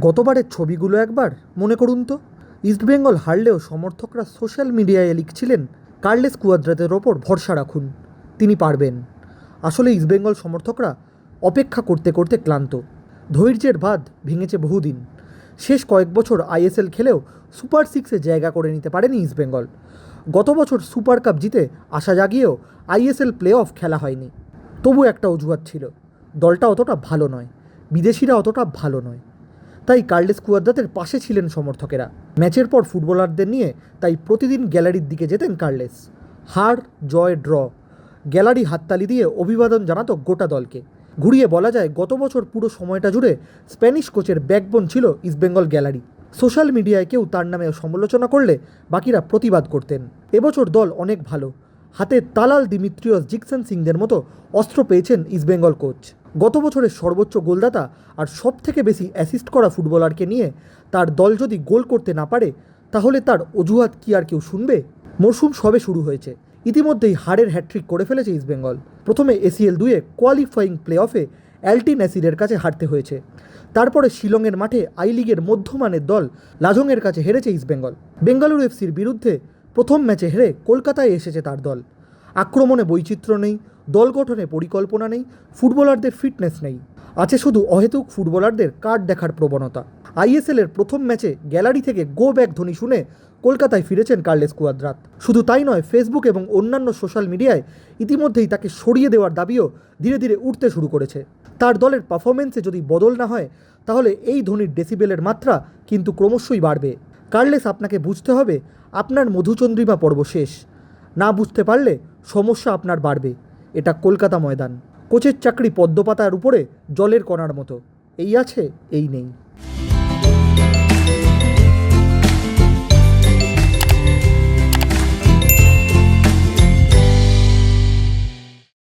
গতবারের ছবিগুলো একবার, মনে করুন তো। ইস্টবেঙ্গল হারলেও সমর্থকরা সোশ্যাল মিডিয়ায় লিখছিলেন, কার্লেস কুয়াদ্রাতের ওপর ভরসা রাখুন, তিনি পারবেন। আসলে ইস্টবেঙ্গল সমর্থকরা অপেক্ষা করতে করতে ক্লান্ত। ধৈর্যের বাঁধ ভেঙেছে বহুদিন। শেষ কয়েক বছর আইএসএল খেলেও সুপার সিক্সে জায়গা করে নিতে পারেনি ইস্টবেঙ্গল গত বছর সুপার কাপ জিতে আশা জাগিয়েও আইএসএল প্লে অফ খেলা হয়নি। তবু একটা অজুহাত ছিল, দলটা অতটা ভালো নয়, বিদেশিরা অতটা ভালো নয়। তাই কার্লেস কুয়াদ্রাতের পাশে ছিলেন সমর্থকেরা। ম্যাচের পর ফুটবলারদের নিয়ে তাই প্রতিদিন গ্যালারির দিকে যেতেন কার্লেস। হার, জয়, ড্র। গ্যালারি হাততালি দিয়ে অভিবাদন জানাতো গোটা দলকে। ঘুরিয়ে বলা যায়, গত বছর পুরো সময়টা জুড়ে স্প্যানিশ কোচের ব্যাকবোন ছিল ইস্টবেঙ্গল গ্যালারি। সোশ্যাল মিডিয়ায় কেউ তার নামে সমালোচনা করলে বাকিরা প্রতিবাদ করতেন। এবছর দল অনেক ভালো। হাতে তালাল দিমিত্রিয়স জিকসন সিংদের মতো অস্ত্র পেয়েছেন ইস্টবেঙ্গল কোচ। গত বছরের সর্বোচ্চ গোলদাতা আর সব থেকে বেশি অ্যাসিস্ট করা ফুটবলারকে নিয়ে তার দল যদি গোল করতে না পারে, তাহলে তার অজুহাত কি আর কেউ শুনবে? মরশুম সবে শুরু হয়েছে। ইতিমধ্যেই হারের হ্যাট্রিক করে ফেলেছে ইস্টবেঙ্গল প্রথমে এসিএল দুয়ে কোয়ালিফাইং প্লে অফে অ্যালটিন অ্যাসিডের কাছে হারতে হয়েছে। তারপরে শিলংয়ের মাঠে আই লিগের মধ্যমানের দল লাজংয়ের কাছে হেরেছে ইস্টবেঙ্গল বেঙ্গালুরু এফসির বিরুদ্ধে প্রথম ম্যাচে হেরে কলকাতায় এসেছে তার দল। আক্রমণে বৈচিত্র্য নেই, দল গঠনে পরিকল্পনা নেই, ফুটবলারদের ফিটনেস নেই। আছে শুধু অহেতুক ফুটবলারদের কার্ড দেখার প্রবণতা। আইএসএলের প্রথম ম্যাচে গ্যালারি থেকে গো ব্যাক ধ্বনি শুনে কলকাতায় ফিরেছেন কার্লেস কুয়াদ্রাত। শুধু তাই নয়, ফেসবুক এবং অন্যান্য সোশ্যাল মিডিয়ায় ইতিমধ্যেই তাকে সরিয়ে দেওয়ার দাবিও ধীরে ধীরে উঠতে শুরু করেছে। তার দলের পারফরমেন্সে যদি বদল না হয়, তাহলে এই ধ্বনির ডেসিবেলের মাত্রা কিন্তু ক্রমশই বাড়বে। কার্লেস, আপনাকে বুঝতে হবে, আপনার মধুচন্দ্রিমা পর্ব শেষ। বুঝতে পারলে সমস্যা আপনার বাড়বে। এটা কলকাতা ময়দান। কোচের চাকরি পদ্মপাতার উপরে জলের কণার মতো। এই আছে, এই নেই।